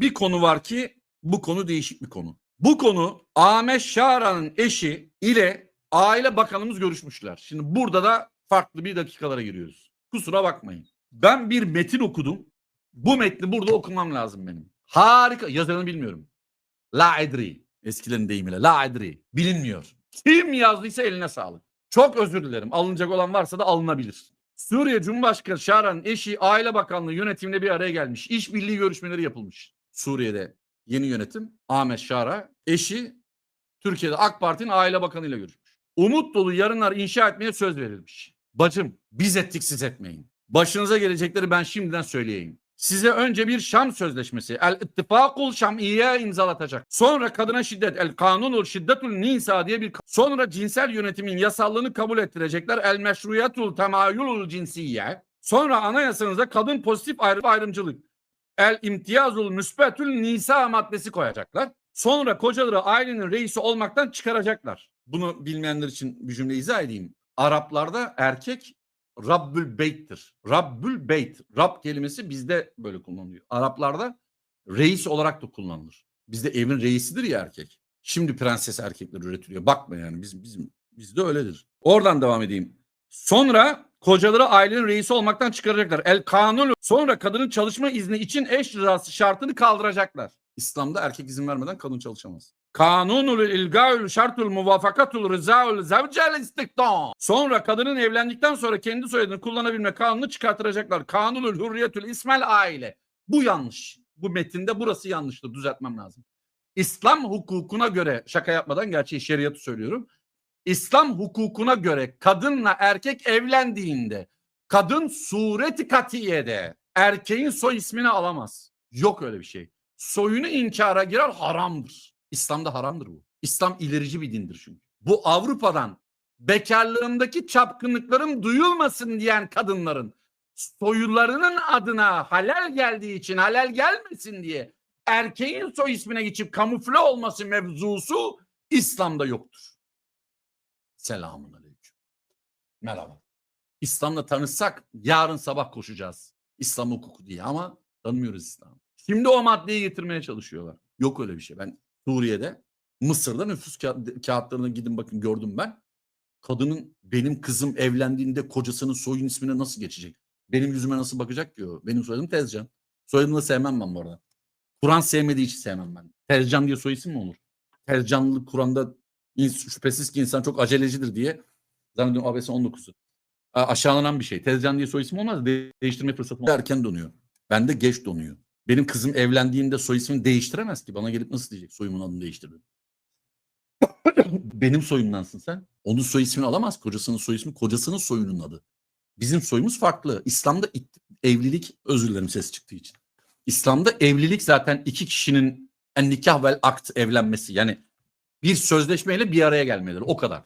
Bir konu var ki bu konu değişik bir konu. Bu konu Ahmet Şaran'ın eşi ile Aile Bakanımız görüşmüşler. Şimdi burada da farklı bir dakikalara giriyoruz. Kusura bakmayın. Ben bir metin okudum. Bu metni burada okumam lazım benim. Harika. Yazarını bilmiyorum. La edri. Eskilerin deyimiyle. La edri. Bilinmiyor. Kim yazdıysa eline sağlık. Çok özür dilerim. Alınacak olan varsa da alınabilir. Suriye Cumhurbaşkanı Şaran'ın eşi Aile Bakanlığı yönetiminde bir araya gelmiş. İşbirliği görüşmeleri yapılmış. Suriye'de yeni yönetim Ahmet Şara eşi Türkiye'de AK Parti'nin Aile Bakanı ile görüşmüş. Umut dolu yarınlar inşa etmeye söz verilmiş. Bacım biz ettik siz etmeyin. Başınıza gelecekleri ben şimdiden söyleyeyim. Size önce bir Şam sözleşmesi El İttifakul Şam'iye imzalatacak. Sonra kadına şiddet El Kanunul Şiddetul Nisa diye bir sonra cinsel yönetimin yasallığını kabul ettirecekler. El Meşruyatul Temayülul Cinsiye. Sonra anayasanıza kadın pozitif ayrı ayrımcılık El imtiyazul müsbetül nisa maddesi koyacaklar. Sonra kocaları ailenin reisi olmaktan çıkaracaklar. Bunu bilmeyenler için bir cümle izah edeyim. Araplarda erkek Rabbül Beyt'tir. Rabbül Beyt. Rab kelimesi bizde böyle kullanılıyor. Araplarda reis olarak da kullanılır. Bizde evin reisidir ya erkek. Şimdi prenses erkekler üretiliyor. Bakma yani bizim bizim bizde öyledir. Oradan devam edeyim. Sonra kocaları ailenin reisi olmaktan çıkaracaklar. El kanun sonra kadının çalışma izni için eş rızası şartını kaldıracaklar. İslam'da erkek izin vermeden kadın çalışamaz. Kanunul ilgaül şartul muvafakatul rızaül zevcel istikdam. Sonra kadının evlendikten sonra kendi soyadını kullanabilme kanunu çıkartacaklar. Kanunul hürriyetül ismel aile. Bu yanlış. Bu metinde burası yanlıştır. Düzeltmem lazım. İslam hukukuna göre şaka yapmadan gerçeği şeriatı söylüyorum. İslam hukukuna göre kadınla erkek evlendiğinde kadın sureti katiyede erkeğin soy ismini alamaz. Yok öyle bir şey. Soyunu inkara girer haramdır. İslam'da haramdır bu. İslam ilerici bir dindir çünkü. Bu Avrupa'dan bekarlığındaki çapkınlıklarım duyulmasın diyen kadınların soylarının adına halal geldiği için halal gelmesin diye erkeğin soy ismine geçip kamufle olması mevzusu İslam'da yoktur. Selamun aleyküm. Merhaba. İslam'la tanışsak yarın sabah koşacağız. İslam hukuku diye ama tanımıyoruz İslam'ı. Şimdi o maddeyi getirmeye çalışıyorlar. Yok öyle bir şey. Ben Suriye'de Mısır'da nüfus ka- kağıtlarına gidin bakın gördüm ben. Kadının benim kızım evlendiğinde kocasının soyun ismine nasıl geçecek? Benim yüzüme nasıl bakacak o? Benim soyadım Tezcan. Soyadını da sevmem ben bu arada. Kur'an sevmediği için sevmem ben. Tezcan diye soy isim mi olur? Tezcanlılık Kur'an'da şüphesiz ki insan çok acelecidir diye zannediyorum ABS 19'u. A- aşağılanan bir şey. Tezcan diye soy isim olmaz. De- değiştirme fırsatı olmaz. Erken donuyor. Bende geç donuyor. Benim kızım evlendiğinde soy ismini değiştiremez ki. Bana gelip nasıl diyecek soyumun adını değiştirdin. Benim soyumdansın sen. Onun soy ismini alamaz. Kocasının soy ismi kocasının soyunun adı. Bizim soyumuz farklı. İslam'da evlilik özür dilerim ses çıktığı için. İslam'da evlilik zaten iki kişinin en nikah vel akt evlenmesi. Yani bir sözleşmeyle bir araya gelmeleri o kadar.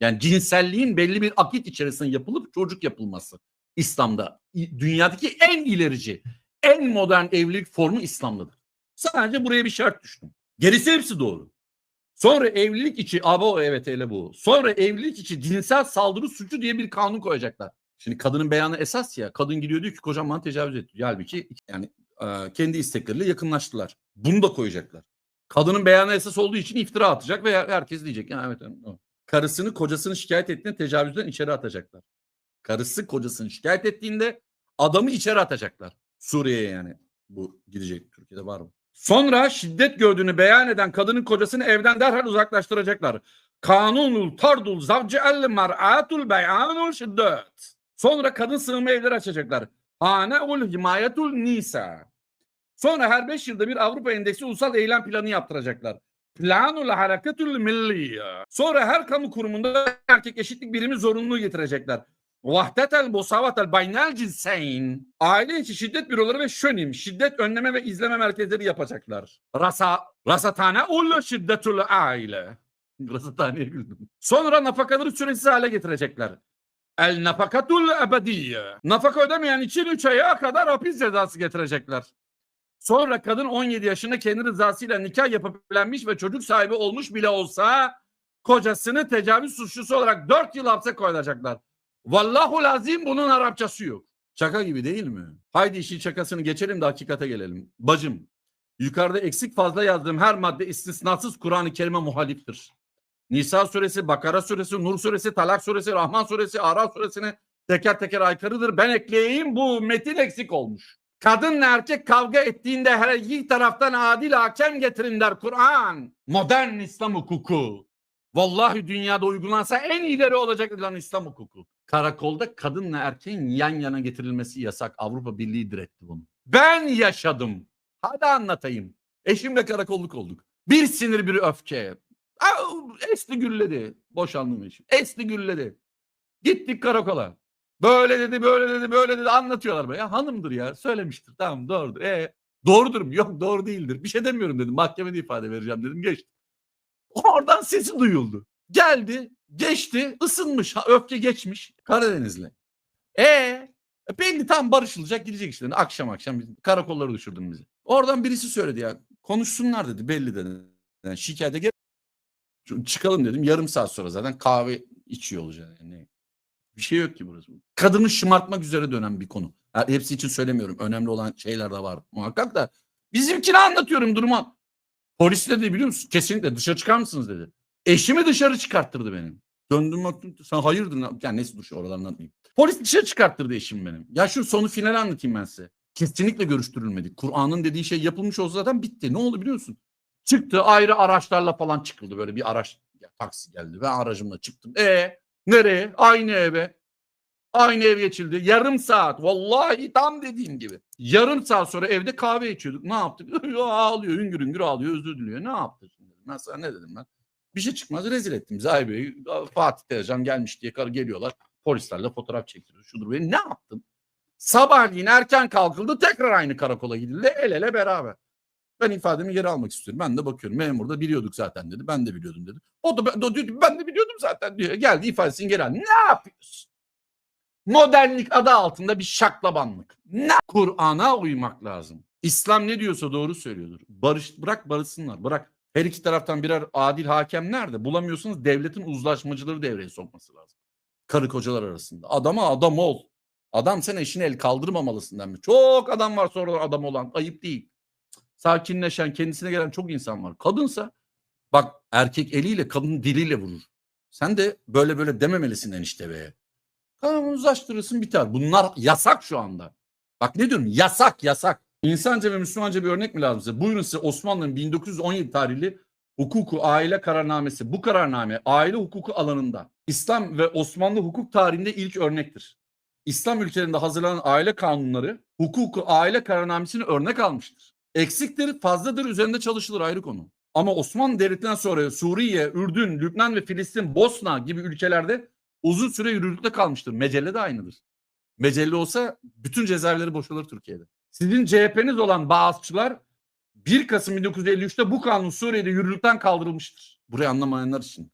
Yani cinselliğin belli bir akit içerisinde yapılıp çocuk yapılması. İslam'da dünyadaki en ilerici, en modern evlilik formu İslam'dadır. Sadece buraya bir şart düştüm. Gerisi hepsi doğru. Sonra evlilik içi, abo evet öyle bu. Sonra evlilik içi cinsel saldırı suçu diye bir kanun koyacaklar. Şimdi kadının beyanı esas ya. Kadın gidiyor diyor ki kocam bana tecavüz etti. Halbuki yani kendi istekleriyle yakınlaştılar. Bunu da koyacaklar. Kadının beyanı esas olduğu için iftira atacak ve herkes diyecek. Ya evet, evet. Karısını kocasını şikayet ettiğinde tecavüzden içeri atacaklar. Karısı kocasını şikayet ettiğinde adamı içeri atacaklar. Suriye'ye yani. Bu gidecek. Türkiye'de var mı? Sonra şiddet gördüğünü beyan eden kadının kocasını evden derhal uzaklaştıracaklar. Kanunul tardul zavci el mar'atul beyanul şiddet. Sonra kadın sığınma evleri açacaklar. Haneul himayetul nisa. Sonra her 5 yılda bir Avrupa Endeksi ulusal eylem planı yaptıracaklar. Planul hareketül milliye. Sonra her kamu kurumunda erkek eşitlik birimi zorunluluğu getirecekler. Vahdetel musavatel baynel cinseyn. Aile içi şiddet büroları ve şönim şiddet önleme ve izleme merkezleri yapacaklar. Rasa rasathane ul şiddetül aile. Rasathaneye güldüm. Sonra nafakaları süresiz hale getirecekler. El nafakatul ebediyye. Nafaka ödemeyen için 3 aya kadar hapis cezası getirecekler. Sonra kadın 17 yaşında kendi rızasıyla nikah yapıp evlenmiş ve çocuk sahibi olmuş bile olsa kocasını tecavüz suçlusu olarak 4 yıl hapse koyulacaklar. Vallahu lazim bunun Arapçası yok. Şaka gibi değil mi? Haydi işin şakasını geçelim de hakikate gelelim. Bacım Yukarıda eksik fazla yazdığım her madde istisnasız Kur'an-ı Kerim'e muhaliftir. Nisa suresi, Bakara suresi, Nur suresi, Talak suresi, Rahman suresi, Araf suresine teker teker aykırıdır. Ben ekleyeyim bu metin eksik olmuş. Kadınla erkek kavga ettiğinde her iki taraftan adil hakem getirin der Kur'an. Modern İslam hukuku. Vallahi dünyada uygulansa en ileri olacak lan İslam hukuku. Karakolda kadınla erkeğin yan yana getirilmesi yasak. Avrupa Birliği diretti bunu. Ben yaşadım. Hadi anlatayım. Eşimle karakolluk olduk. Bir sinir bir öfke. Esti gürledi. Boşandım eşim. Esti gürledi. Gittik karakola. Böyle dedi, böyle dedi, böyle dedi anlatıyorlar be. Ya hanımdır ya söylemiştir. Tamam doğrudur. E, doğrudur mu? Yok doğru değildir. Bir şey demiyorum dedim. Mahkemede ifade vereceğim dedim. Geçti. Oradan sesi duyuldu. Geldi, geçti, ısınmış, ha, öfke geçmiş. Karadenizli. E belli tam barışılacak gidecek işte. Akşam akşam karakolları düşürdün bizi. Oradan birisi söyledi ya. Konuşsunlar dedi belli dedi. Yani şikayete gel. Çıkalım dedim. Yarım saat sonra zaten kahve içiyor olacak. Yani? Bir şey yok ki burası. Kadını şımartmak üzere dönen bir konu. Ha, hepsi için söylemiyorum. Önemli olan şeyler de var muhakkak da. Bizimkini anlatıyorum duruma. Polis de biliyor musun? Kesinlikle dışarı çıkar mısınız dedi. Eşimi dışarı çıkarttırdı benim. Döndüm baktım sen hayırdır lan? Yani neyse dur şu oralarını anlatmayayım. Polis dışarı çıkarttırdı eşim benim. Ya şu sonu finali anlatayım ben size. Kesinlikle görüştürülmedi. Kur'an'ın dediği şey yapılmış olsa zaten bitti. Ne oldu biliyor musun? Çıktı ayrı araçlarla falan çıkıldı. Böyle bir araç ya, taksi geldi. Ben aracımla çıktım. E nereye? Aynı eve. Aynı ev geçildi. Yarım saat. Vallahi tam dediğim gibi. Yarım saat sonra evde kahve içiyorduk. Ne yaptık? ağlıyor. Hüngür hüngür ağlıyor. Özür diliyor. Ne yaptı sana ne dedim ben? Bir şey çıkmaz. Rezil ettim. Zahir Bey, Fatih Tezcan gelmiş diye karı geliyorlar. Polislerle fotoğraf çektiriyor. Şudur benim. Ne yaptım? Sabahleyin erken kalkıldı. Tekrar aynı karakola gidildi. El ele beraber. Ben ifademi geri almak istiyorum. Ben de bakıyorum. Memur da biliyorduk zaten dedi. Ben de biliyordum dedi. O da o diyor ben de biliyordum zaten diyor. Geldi ifadesini geri aldı. Ne yapıyorsun? Modernlik adı altında bir şaklabanlık. Ne? Kur'an'a uymak lazım. İslam ne diyorsa doğru söylüyordur. Barış bırak barışsınlar. Bırak. Her iki taraftan birer adil hakem nerede? Bulamıyorsunuz devletin uzlaşmacıları devreye sokması lazım. Karı kocalar arasında. Adama adam ol. Adam sen eşine el kaldırmamalısın denmiş. Çok adam var sonra adam olan. Ayıp değil. Sakinleşen, kendisine gelen çok insan var. Kadınsa bak erkek eliyle kadın diliyle vurur. Sen de böyle böyle dememelisin enişte beye. Kanunu uzlaştırırsın biter. Bunlar yasak şu anda. Bak ne diyorum yasak yasak. İnsanca ve Müslümanca bir örnek mi lazım size? Buyurun size Osmanlı'nın 1917 tarihli hukuku aile kararnamesi. Bu kararname aile hukuku alanında İslam ve Osmanlı hukuk tarihinde ilk örnektir. İslam ülkelerinde hazırlanan aile kanunları hukuku aile kararnamesini örnek almıştır. Eksiktir, fazladır üzerinde çalışılır ayrı konu. Ama Osmanlı Devleti'nden sonra Suriye, Ürdün, Lübnan ve Filistin, Bosna gibi ülkelerde uzun süre yürürlükte kalmıştır. Mecelle de aynıdır. Mecelle olsa bütün cezaevleri boşalır Türkiye'de. Sizin CHP'niz olan Bağızçılar 1 Kasım 1953'te bu kanun Suriye'de yürürlükten kaldırılmıştır. Burayı anlamayanlar için.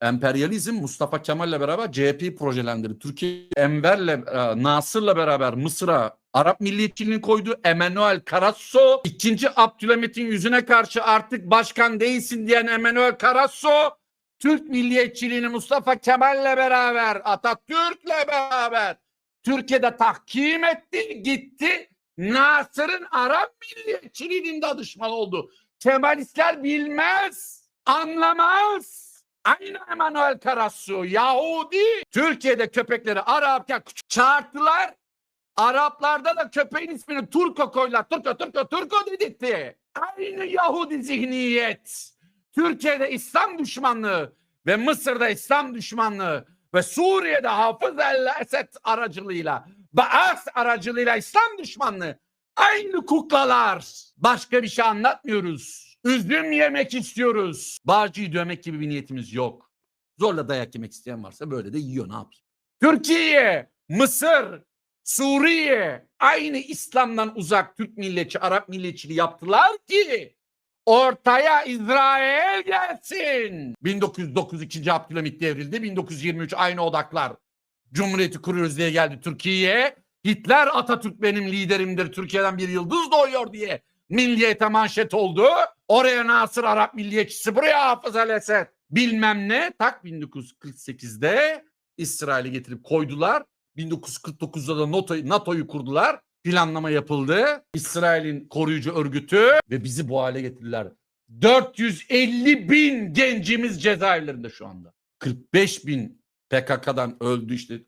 Emperyalizm Mustafa Kemal'le beraber CHP'yi projelendirdi. Türkiye Enver'le, e, Nasır'la beraber Mısır'a Arap milliyetçiliğini koydu. Emanuel Carasso ikinci Abdülhamit'in yüzüne karşı artık başkan değilsin diyen Emanuel Carasso Türk milliyetçiliğini Mustafa Kemal'le beraber Atatürk'le beraber Türkiye'de tahkim etti gitti. Nasır'ın Arap milliyetçiliğinin de oldu. Kemalistler bilmez, anlamaz. Aynı Emanuel Karasu, Yahudi. Türkiye'de köpekleri Arapken çağırttılar. Araplarda da köpeğin ismini Turko koydular. Turko, Turko, Turko dedirtti. Aynı Yahudi zihniyet. Türkiye'de İslam düşmanlığı ve Mısır'da İslam düşmanlığı ve Suriye'de Hafız el Esed aracılığıyla Baas aracılığıyla İslam düşmanlığı aynı kuklalar. Başka bir şey anlatmıyoruz. Üzüm yemek istiyoruz. Bağcıyı dövmek gibi bir niyetimiz yok. Zorla dayak yemek isteyen varsa böyle de yiyor ne yapayım. Türkiye, Mısır, Suriye aynı İslam'dan uzak Türk milliyetçi, Arap milliyetçiliği yaptılar ki ortaya İsrail gelsin. 1909 2. Abdülhamit devrildi. 1923 aynı odaklar. Cumhuriyeti kuruyoruz diye geldi Türkiye'ye. Hitler Atatürk benim liderimdir. Türkiye'den bir yıldız doğuyor diye milliyete manşet oldu. Oraya Nasır Arap milliyetçisi, buraya Hafız El Esed. Bilmem ne tak 1948'de İsrail'i getirip koydular. 1949'da da NATO'yu, NATO'yu kurdular. planlama yapıldı. İsrail'in koruyucu örgütü ve bizi bu hale getirdiler. 450 bin gencimiz cezaevlerinde şu anda. 45 bin PKK'dan öldü işte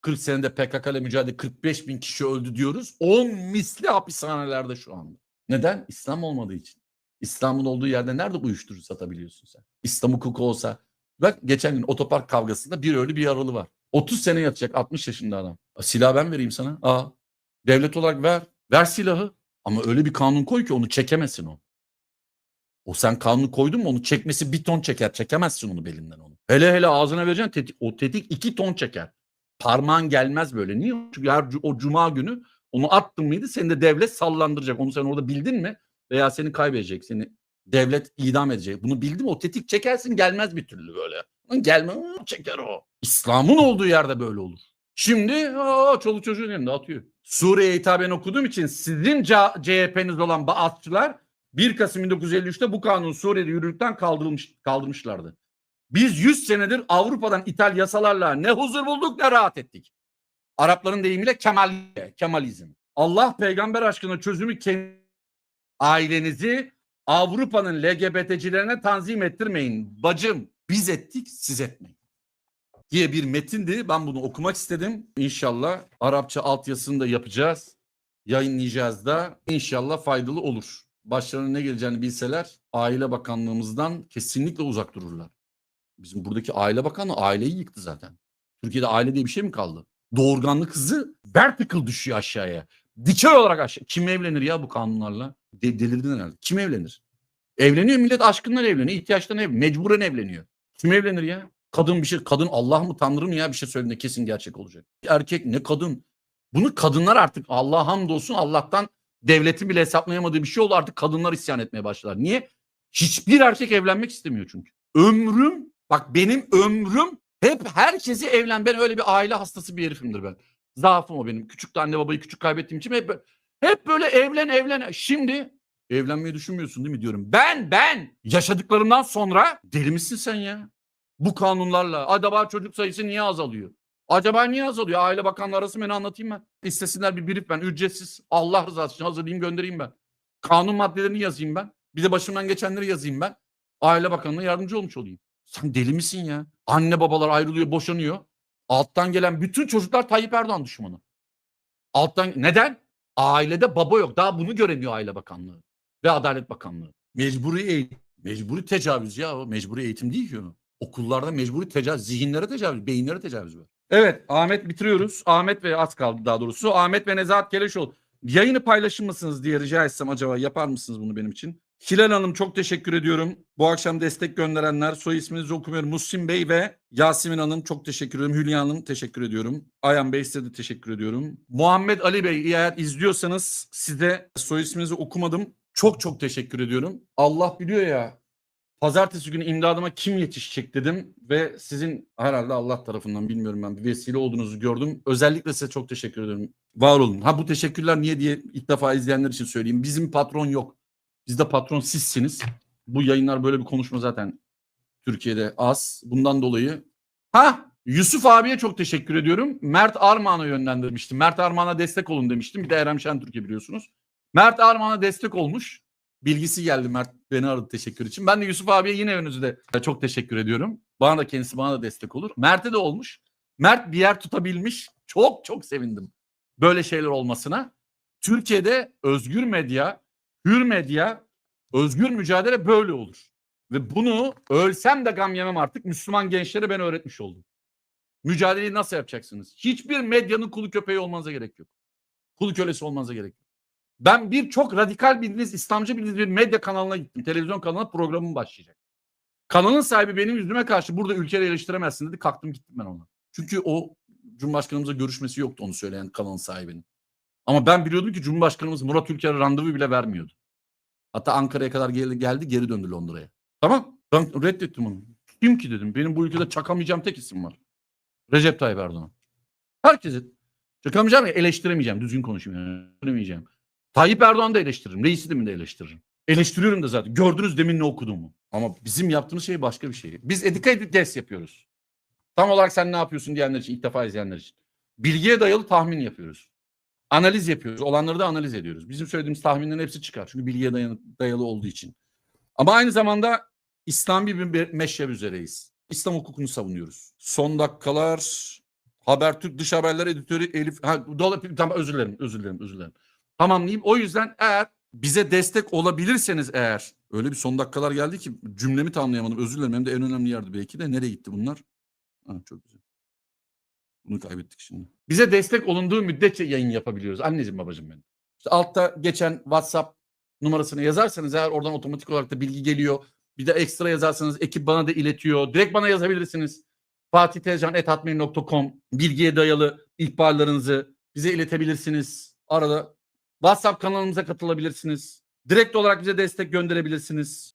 40 senede PKK ile mücadele 45 bin kişi öldü diyoruz. 10 misli hapishanelerde şu anda. Neden? İslam olmadığı için. İslam'ın olduğu yerde nerede uyuşturucu satabiliyorsun sen? İslam hukuku olsa. Bak geçen gün otopark kavgasında bir ölü bir yaralı var. 30 sene yatacak 60 yaşında adam. Silah ben vereyim sana. Aa, devlet olarak ver. Ver silahı. Ama öyle bir kanun koy ki onu çekemesin o. O sen kanunu koydun mu onu çekmesi bir ton çeker. Çekemezsin onu belinden onu. Hele hele ağzına vereceksin tetik, o tetik iki ton çeker. Parmağın gelmez böyle. Niye? Çünkü her o cuma günü onu attın mıydı seni de devlet sallandıracak. Onu sen orada bildin mi? Veya seni kaybedecek. Seni devlet idam edecek. Bunu bildin mi? O tetik çekersin gelmez bir türlü böyle. Gelme çeker o. İslam'ın olduğu yerde böyle olur. Şimdi aa, çoluk çocuğun elinde atıyor. Suriye'ye hitaben okuduğum için sizin CHP'niz olan Baatçılar 1 Kasım 1953'te bu kanun Suriye'de yürürlükten kaldırılmış, kaldırmışlardı. Biz 100 senedir Avrupa'dan ithal yasalarla ne huzur bulduk ne rahat ettik. Arapların deyimiyle kemal, kemalizm. Allah peygamber aşkına çözümü kendi ailenizi Avrupa'nın LGBT'cilerine tanzim ettirmeyin. Bacım biz ettik siz etmeyin. Diye bir metindi. Ben bunu okumak istedim. İnşallah Arapça altyazısını da yapacağız. Yayınlayacağız da inşallah faydalı olur. Başlarına ne geleceğini bilseler Aile Bakanlığımızdan kesinlikle uzak dururlar. Bizim buradaki Aile Bakanlığı aileyi yıktı zaten. Türkiye'de aile diye bir şey mi kaldı? Doğurganlı kızı vertical düşüyor aşağıya. Dikey olarak aşağı. Kim evlenir ya bu kanunlarla? De delirdin herhalde. Kim evlenir? Evleniyor millet aşkından evleniyor. ihtiyaçtan evleniyor. Mecburen evleniyor. Kim evlenir ya? Kadın bir şey, kadın Allah mı Tanrı mı ya bir şey söylediğinde kesin gerçek olacak. Erkek ne kadın. Bunu kadınlar artık Allah hamdolsun Allah'tan devletin bile hesaplayamadığı bir şey oldu. Artık kadınlar isyan etmeye başladılar. Niye? Hiçbir erkek evlenmek istemiyor çünkü. Ömrüm bak benim ömrüm hep herkesi evlen. Ben öyle bir aile hastası bir herifimdir ben. Zaafım o benim. Küçükte anne babayı küçük kaybettiğim için hep, hep böyle evlen evlen. Şimdi evlenmeyi düşünmüyorsun değil mi diyorum. Ben ben yaşadıklarımdan sonra deli misin sen ya? Bu kanunlarla acaba çocuk sayısı niye azalıyor? Acaba niye azalıyor? Aile Bakanlığı arası beni anlatayım ben. İstesinler bir brief ben ücretsiz. Allah rızası için hazırlayayım göndereyim ben. Kanun maddelerini yazayım ben. Bir de başımdan geçenleri yazayım ben. Aile Bakanlığı'na yardımcı olmuş olayım. Sen deli misin ya? Anne babalar ayrılıyor, boşanıyor. Alttan gelen bütün çocuklar Tayyip Erdoğan düşmanı. Alttan neden? Ailede baba yok. Daha bunu göremiyor Aile Bakanlığı ve Adalet Bakanlığı. Mecburi eğitim. Mecburi tecavüz ya o. Mecburi eğitim değil ki o. Okullarda mecburi tecavüz. Zihinlere tecavüz. Beyinlere tecavüz var. Evet Ahmet bitiriyoruz. Ahmet ve az kaldı daha doğrusu. Ahmet ve Nezahat Keleşoğlu. Yayını paylaşır mısınız diye rica etsem acaba yapar mısınız bunu benim için? Hilal Hanım çok teşekkür ediyorum. Bu akşam destek gönderenler soy isminizi okumuyorum. Muhsin Bey ve Yasemin Hanım çok teşekkür ediyorum. Hülya Hanım teşekkür ediyorum. Ayhan Bey size de teşekkür ediyorum. Muhammed Ali Bey eğer izliyorsanız size soy isminizi okumadım. Çok çok teşekkür ediyorum. Allah biliyor ya pazartesi günü imdadıma kim yetişecek dedim ve sizin herhalde Allah tarafından bilmiyorum ben bir vesile olduğunuzu gördüm. Özellikle size çok teşekkür ediyorum. Var olun. Ha bu teşekkürler niye diye ilk defa izleyenler için söyleyeyim. Bizim patron yok. Bizde patron sizsiniz. Bu yayınlar böyle bir konuşma zaten Türkiye'de az. Bundan dolayı ha Yusuf abiye çok teşekkür ediyorum. Mert Armağan'a yönlendirmiştim. Mert Armağan'a destek olun demiştim. Bir de Erem Şentürk'e biliyorsunuz. Mert Armağan'a destek olmuş. Bilgisi geldi Mert beni aradı teşekkür için. Ben de Yusuf abiye yine önünüzde çok teşekkür ediyorum. Bana da kendisi bana da destek olur. Mert'e de olmuş. Mert bir yer tutabilmiş. Çok çok sevindim böyle şeyler olmasına. Türkiye'de özgür medya, hür medya, özgür mücadele böyle olur. Ve bunu ölsem de gam yemem artık Müslüman gençlere ben öğretmiş oldum. Mücadeleyi nasıl yapacaksınız? Hiçbir medyanın kulu köpeği olmanıza gerek yok. Kulu kölesi olmanıza gerek yok. Ben bir çok radikal bildiğiniz, İslamcı bildiğiniz bir medya kanalına gittim. Televizyon kanalına programım başlayacak. Kanalın sahibi benim yüzüme karşı burada ülkeyi eleştiremezsin dedi. Kalktım gittim ben ona. Çünkü o Cumhurbaşkanımızla görüşmesi yoktu onu söyleyen kanalın sahibinin. Ama ben biliyordum ki Cumhurbaşkanımız Murat Ülker'e randevu bile vermiyordu. Hatta Ankara'ya kadar geldi, geldi geri döndü Londra'ya. Tamam ben reddettim onu. Kim ki dedim. Benim bu ülkede çakamayacağım tek isim var. Recep Tayyip Erdoğan. Herkese çakamayacağım ya eleştiremeyeceğim. Düzgün konuşayım. Eleştiremeyeceğim. Tayyip Erdoğan'ı da eleştiririm. Reisi de eleştiririm. Eleştiriyorum da zaten. Gördünüz demin ne okuduğumu. Ama bizim yaptığımız şey başka bir şey. Biz educated guess yapıyoruz. Tam olarak sen ne yapıyorsun diyenler için, ilk defa izleyenler için. Bilgiye dayalı tahmin yapıyoruz. Analiz yapıyoruz. Olanları da analiz ediyoruz. Bizim söylediğimiz tahminlerin hepsi çıkar. Çünkü bilgiye dayanı- dayalı olduğu için. Ama aynı zamanda İslami bir meşrep üzereyiz. İslam hukukunu savunuyoruz. Son dakikalar Habertürk dış haberler editörü Elif ha, dola, tamam özür dilerim özür dilerim özür dilerim. Tamamlayayım. O yüzden eğer bize destek olabilirseniz eğer öyle bir son dakikalar geldi ki cümlemi tamamlayamadım. Özür dilerim. Hem de en önemli yerde belki de. Nereye gitti bunlar? Ha, çok güzel. Bunu kaybettik şimdi. Bize destek olunduğu müddetçe yayın yapabiliyoruz. Anneciğim babacığım benim. İşte altta geçen WhatsApp numarasını yazarsanız eğer oradan otomatik olarak da bilgi geliyor. Bir de ekstra yazarsanız ekip bana da iletiyor. Direkt bana yazabilirsiniz. fatih.tezcan.com bilgiye dayalı ihbarlarınızı bize iletebilirsiniz. Arada WhatsApp kanalımıza katılabilirsiniz. Direkt olarak bize destek gönderebilirsiniz.